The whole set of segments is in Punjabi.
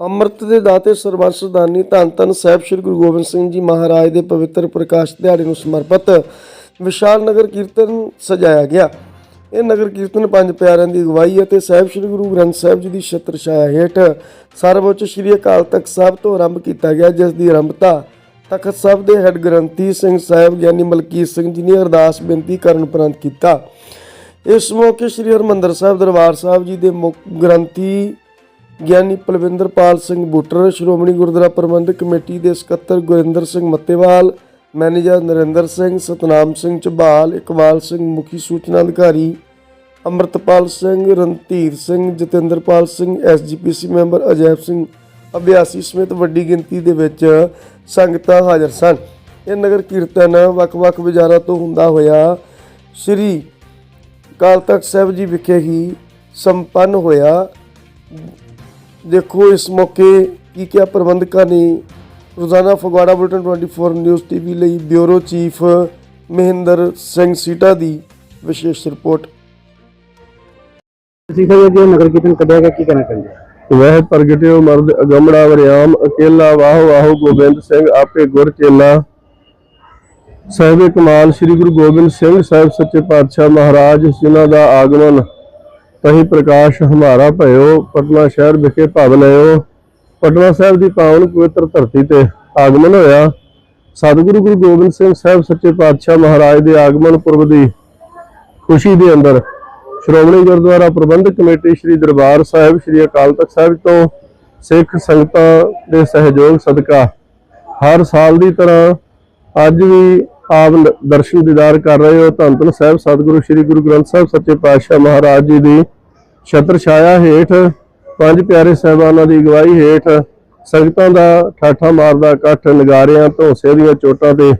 ਅੰਮ੍ਰਿਤ ਦੇ ਦਾਤੇ ਸਰਬੰਸ ਦਾਨੀ ਧੰਨ ਧੰਨ ਸਾਹਿਬ ਸ੍ਰੀ ਗੁਰੂ ਗੋਬਿੰਦ ਸਿੰਘ ਜੀ ਮਹਾਰਾਜ ਦੇ ਪਵਿੱਤਰ ਪ੍ਰਕਾਸ਼ ਦਿਹਾੜੇ ਨੂੰ ਸਮਰਪਿਤ ਵਿਸ਼ਾਲ ਨਗਰ ਕੀਰਤਨ ਸਜਾਇਆ ਗਿਆ। ਇਹ ਨਗਰ ਕੀਰਤਨ ਪੰਜ ਪਿਆਰਿਆਂ ਦੀ ਅਗਵਾਈ ਅਤੇ ਸਾਹਿਬ ਸ੍ਰੀ ਗੁਰੂ ਗ੍ਰੰਥ ਸਾਹਿਬ ਜੀ ਦੀ ਛਤਰ ਛਾਇਆ ਹੇਠ ਸਰਵਉੱਚ ਸ੍ਰੀ ਅਕਾਲ ਤਖਤ ਸਾਹਿਬ ਤੋਂ ਆਰੰਭ ਕੀਤਾ ਗਿਆ, ਜਿਸ ਦੀ ਆਰੰਭਤਾ ਤਖਤ ਸਾਹਿਬ ਦੇ ਹੈੱਡ ਗ੍ਰੰਥੀ ਸਿੰਘ ਸਾਹਿਬ ਗਿਆਨੀ ਮਲਕੀਤ ਸਿੰਘ ਜੀ ਨੇ ਅਰਦਾਸ ਬੇਨਤੀ ਕਰਨ ਉਪਰੰਤ ਕੀਤਾ। ਇਸ ਮੌਕੇ ਸ੍ਰੀ ਹਰਮੰਦਰ ਸਾਹਿਬ ਦਰਬਾਰ ਸਾਹਿਬ ਜੀ ਦੇ ਮੁੱਖ ਗ੍ਰੰਥੀ ਗਿਆਨੀ ਪਲਵਿੰਦਰਪਾਲ ਸਿੰਘ ਬੁੱਟਰ, ਸ਼੍ਰੋਮਣੀ ਗੁਰਦੁਆਰਾ ਪ੍ਰਬੰਧਕ ਕਮੇਟੀ ਦੇ ਸਕੱਤਰ ਗੁਰਿੰਦਰ ਸਿੰਘ ਮੱਤੇਵਾਲ, ਮੈਨੇਜਰ ਨਰਿੰਦਰ ਸਿੰਘ, ਸਤਨਾਮ ਸਿੰਘ ਝਬਾਲ, ਇਕਬਾਲ ਸਿੰਘ ਮੁਖੀ ਸੂਚਨਾ ਅਧਿਕਾਰੀ, ਅੰਮ੍ਰਿਤਪਾਲ ਸਿੰਘ, ਰਣਧੀਰ ਸਿੰਘ, ਜਤਿੰਦਰਪਾਲ ਸਿੰਘ, ਐਸਜੀਪੀਸੀ ਮੈਂਬਰ ਅਜੈਬ ਸਿੰਘ, ਅਭਿਆਸੀ ਸਮੇਤ ਵੱਡੀ ਗਿਣਤੀ ਦੇ ਵਿੱਚ ਸੰਗਤਾਂ ਹਾਜ਼ਰ ਸਨ। ਇਹ ਨਗਰ ਕੀਰਤਨ ਵੱਖ-ਵੱਖ ਬਾਜ਼ਾਰਾਂ ਤੋਂ ਹੁੰਦਾ ਹੋਇਆ ਸ੍ਰੀ ਅਕਾਲ ਤਖਤ ਸਾਹਿਬ ਜੀ ਵਿਖੇ ਹੀ ਸੰਪੰਨ ਹੋਇਆ। ਦੇਖੋ ਇਸ ਮੌਕੇ ਕੀ ਕਿਹਾ ਪ੍ਰਬੰਧਕਾਂ ਨੇ ਰੋਜ਼ਾਨਾ ਫਗਵਾੜਾ ਬੁਲਟਨ 24 ਨਿਊਜ਼ ਟੀਵੀ ਲਈ ਬਿਊਰੋ ਚੀਫ ਮਹਿੰਦਰ ਸਿੰਘ ਸੀਟਾ ਦੀ ਵਿਸ਼ੇਸ਼ ਰਿਪੋਰਟ। ਤੁਸੀਂ ਕਹਿੰਦੇ ਜੀ ਨਗਰ ਕੀਰਤਨ ਕੱਢਿਆ ਗਿਆ ਕੀ ਕਹਿਣਾ ਚਾਹੁੰਦੇ ਵਹਿ ਪ੍ਰਗਟਿਓ ਮਰਦ ਅਗੰਮੜਾ ਵਰਿਆਮ ਅਕੇਲਾ ਵਾਹ ਵਾਹ ਗੋਬਿੰਦ ਸਿੰਘ ਆਪੇ ਗੁਰ ਚੇਲਾ। ਸਾਹਿਬ ਕਮਾਲ ਸ੍ਰੀ ਗੁਰੂ ਗੋਬਿੰਦ ਸਿੰਘ ਸਾਹਿਬ ਸੱਚੇ ਪਾਤਸ਼ਾਹ ਮਹਾਰਾਜ ਜਿਨ੍ਹਾਂ ਦਾ ਆਗਮਨ ਤਹੀ ਪ੍ਰਕਾਸ਼ ਹਮਾਰਾ ਭਇਓ, ਪਟਨਾ ਸ਼ਹਿਰ ਵਿਖੇ ਭਵ ਲਿਓ ਪਟਨਾ ਸਾਹਿਬ ਦੀ ਪਾਵਨ ਪਵਿੱਤਰ ਧਰਤੀ ਤੇ ਆਗਮਨ ਹੋਇਆ। ਸਤਿਗੁਰੂ ਗੁਰੂ ਗੋਬਿੰਦ ਸਿੰਘ ਸਾਹਿਬ ਸੱਚੇ ਪਾਤਸ਼ਾਹ ਮਹਾਰਾਜ ਦੇ ਆਗਮਨ ਪੁਰਬ ਦੀ ਖੁਸ਼ੀ ਦੇ ਅੰਦਰ ਸ਼੍ਰੋਮਣੀ ਗੁਰਦੁਆਰਾ ਪ੍ਰਬੰਧਕ ਕਮੇਟੀ ਸ੍ਰੀ ਦਰਬਾਰ ਸਾਹਿਬ, ਸ੍ਰੀ ਅਕਾਲ ਤਖਤ ਸਾਹਿਬ ਤੋਂ ਸਿੱਖ ਸੰਗਤਾਂ ਦੇ ਸਹਿਯੋਗ ਸਦਕਾ ਹਰ ਸਾਲ ਦੀ ਤਰ੍ਹਾਂ ਅੱਜ ਵੀ ਆਪ ਦਰਸ਼ਨ ਦੀਦਾਰ ਕਰ ਰਹੇ ਹੋ। ਧੰਨ ਧੰਨ ਸਾਹਿਬ, ਸਤਿਗੁਰੂ, ਸ੍ਰੀ ਗੁਰੂ ਗ੍ਰੰਥ ਸਾਹਿਬ, ਸੱਚੇ ਪਾਤਸ਼ਾਹ ਮਹਾਰਾਜ ਜੀ ਦੀ ਛਤਰ ਛਾਇਆ ਹੇਠ, ਪੰਜ ਪਿਆਰੇ ਸਾਹਿਬਾਨਾਂ ਦੀ ਅਗਵਾਈ ਹੇਠ, ਸੰਗਤਾਂ ਦਾ ਠਾਠਾ ਮਾਰਦਾ ਇਕੱਠ, ਨਗਾਰਿਆਂ, ਧੌਂਸੇ ਦੀਆਂ ਚੋਟਾਂ ਤੇ,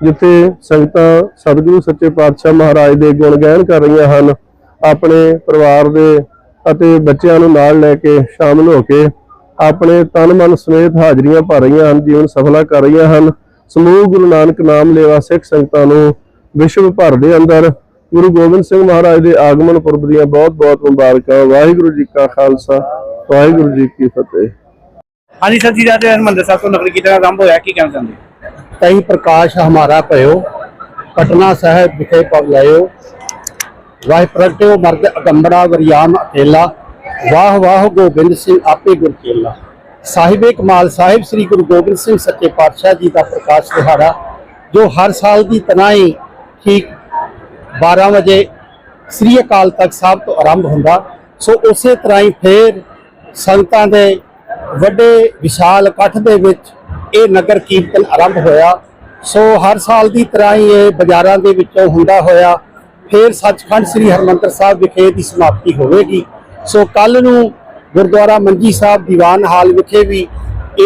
ਜਿੱਥੇ ਸੰਗਤਾਂ ਸਤਿਗੁਰੂ, ਸੱਚੇ ਪਾਤਸ਼ਾਹ ਮਹਾਰਾਜ ਦੇ ਗੁਣ ਗਾਇਨ ਕਰ ਰਹੀਆਂ ਹਨ, ਆਪਣੇ ਪਰਿਵਾਰ ਦੇ ਅਤੇ ਬੱਚਿਆਂ ਨੂੰ ਨਾਲ ਲੈ ਕੇ ਸ਼ਾਮਲ ਹੋ ਕੇ ਆਪਣੇ ਤਨ ਮਨ ਸਮੇਤ ਹਾਜ਼ਰੀਆਂ ਭਰ ਰਹੀਆਂ ਹਨ, ਜੀਵਨ ਸਫਲਾ ਕਰ ਰਹੀਆਂ ਹਨ। ਸਮੂਹ ਗੁਰੂ ਨਾਨਕ ਨਾਮ ਲੇਵਾ ਸਿੱਖ ਸੰਗਤਾਂ ਨੂੰ ਵਿਸ਼ਵ ਭਰ ਦੇ ਅੰਦਰ ਗੁਰੂ ਗੋਬਿੰਦ ਸਿੰਘ ਮਹਾਰਾਜ ਦੇ ਆਗਮਨ ਪੁਰਬ ਦੀਆਂ ਬਹੁਤ-ਬਹੁਤ ਮੁਬਾਰਕਾਂ। ਵਾਹਿਗੁਰੂ ਜੀ ਕਾ ਖਾਲਸਾ ਵਾਹਿਗੁਰੂ ਜੀ ਕੀ ਫਤਿਹ। ਹਾਂਜੀ ਸਰ ਜੀ ਦਾ ਤੇ ਹਰਿਮੰਦਰ ਸਾਹਿਬ ਤੋਂ ਨਗਰ ਕੀਰਤਨ ਆਰੰਭ ਹੋਇਆ ਕੀ ਕਹਿਣਾ ਚਾਹੁੰਦੇ? ਕਈ ਪ੍ਰਕਾਸ਼ ਹਮਾਰਾ ਭਇਓ ਪਟਨਾ ਸਾਹਿਬ ਵਿਖੇ ਪਵ ਲਿਓ ਵਾਹਿ ਪ੍ਰਗਟਿਓ ਮਰਦ ਅਗੰਬੜਾ ਵਰਿਆਮ ਅਕੇਲਾ ਵਾਹ ਵਾਹ ਗੋਬਿੰਦ ਸਿੰਘ ਆਪੇ ਗੁਰ ਚੇਲਾ। ਸਾਹਿਬੇ ਕਮਾਲ ਸਾਹਿਬ, ਸ੍ਰੀ ਗੁਰੂ ਗੋਬਿੰਦ ਸਿੰਘ ਸੱਚੇ ਪਾਤਸ਼ਾਹ ਜੀ ਦਾ ਪ੍ਰਕਾਸ਼ ਦਿਹਾੜਾ, ਜੋ ਹਰ ਸਾਲ ਦੀ ਤਨਾਈ ਠੀਕ 12 ਵਜੇ ਸ੍ਰੀ ਅਕਾਲ ਤਖਤ ਸਾਹਿਬ ਤੋਂ ਆਰੰਭ ਹੁੰਦਾ। ਸੋ ਉਸੇ ਤਰ੍ਹਾਂ ਹੀ ਫੇਰ ਸੰਗਤਾਂ ਦੇ ਵੱਡੇ ਵਿਸ਼ਾਲ ਇਕੱਠ ਦੇ ਵਿੱਚ ਇਹ ਨਗਰ ਕੀਰਤਨ ਆਰੰਭ ਹੋਇਆ। ਸੋ ਹਰ ਸਾਲ ਦੀ ਤਰ੍ਹਾਂ ਹੀ ਇਹ ਬਾਜ਼ਾਰਾਂ ਦੇ ਵਿੱਚੋਂ ਹੁੰਦਾ ਹੋਇਆ। ਫੇਰ ਸੱਚਖੰਡ ਸ੍ਰੀ ਹਰਮੰਦਰ ਸਾਹਿਬ ਵਿਖੇ ਦੀ ਸਮਾਪਤੀ ਹੋਵੇਗੀ। ਸੋ ਕੱਲ ਨੂੰ ਗੁਰਦੁਆਰਾ ਮੰਜੀ ਸਾਹਿਬ ਦੀਵਾਨ ਹਾਲ ਵਿਖੇ ਵੀ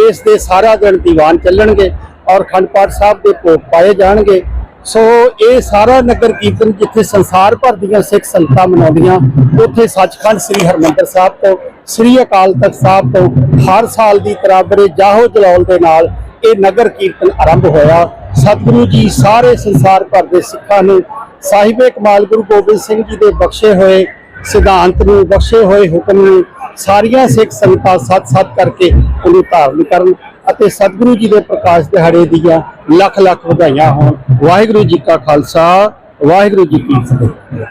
ਇਸ ਦੇ ਸਾਰਾ ਦਿਨ ਦੀਵਾਨ ਚੱਲਣਗੇ ਔਰ ਖੰਡ ਪਾਠ ਸਾਹਿਬ ਦੇ ਭੋਗ ਪਾਏ ਜਾਣਗੇ। ਸੋ ਇਹ ਸਾਰਾ ਨਗਰ ਕੀਰਤਨ ਜਿੱਥੇ ਸੰਸਾਰ ਭਰ ਦੀਆਂ ਸਿੱਖ ਸੰਗਤਾਂ ਮਨਾਉਂਦੀਆਂ, ਉੱਥੇ ਸੱਚਖੰਡ ਸ੍ਰੀ ਹਰਮੰਦਰ ਸਾਹਿਬ ਤੋਂ, ਸ੍ਰੀ ਅਕਾਲ ਤਖਤ ਸਾਹਿਬ ਤੋਂ ਹਰ ਸਾਲ ਦੀ ਤਰ੍ਹਾਂ ਬੜੇ ਜਾਹੋ ਜਲਾਲ ਦੇ ਨਾਲ ਇਹ ਨਗਰ ਕੀਰਤਨ ਆਰੰਭ ਹੋਇਆ। ਸਤਿਗੁਰੂ ਜੀ ਸਾਰੇ ਸੰਸਾਰ ਭਰ ਦੇ ਸਿੱਖਾਂ ਨੂੰ, ਸਾਹਿਬੇ ਕਮਾਲ ਗੁਰੂ ਗੋਬਿੰਦ ਸਿੰਘ ਜੀ ਦੇ ਬਖਸ਼ੇ ਹੋਏ ਸਿਧਾਂਤ ਨੂੰ, ਬਖਸ਼ੇ ਹੋਏ ਹੁਕਮ ਨੂੰ ਸਾਰੀਆਂ ਸਿੱਖ ਸੰਗਤਾਂ ਸੱਤ-ਸੱਤ ਕਰਕੇ ਉਹਨੂੰ ਧਾਰਨ ਕਰਨ ਅਤੇ ਸਤਿਗੁਰੂ ਜੀ ਦੇ ਪ੍ਰਕਾਸ਼ ਦਿਹਾੜੇ ਦੀਆਂ ਲੱਖ ਲੱਖ ਵਧਾਈਆਂ ਹੋਣ। ਵਾਹਿਗੁਰੂ ਜੀ ਕਾ ਖਾਲਸਾ, ਵਾਹਿਗੁਰੂ ਜੀ ਕੀ ਫਤਿਹ।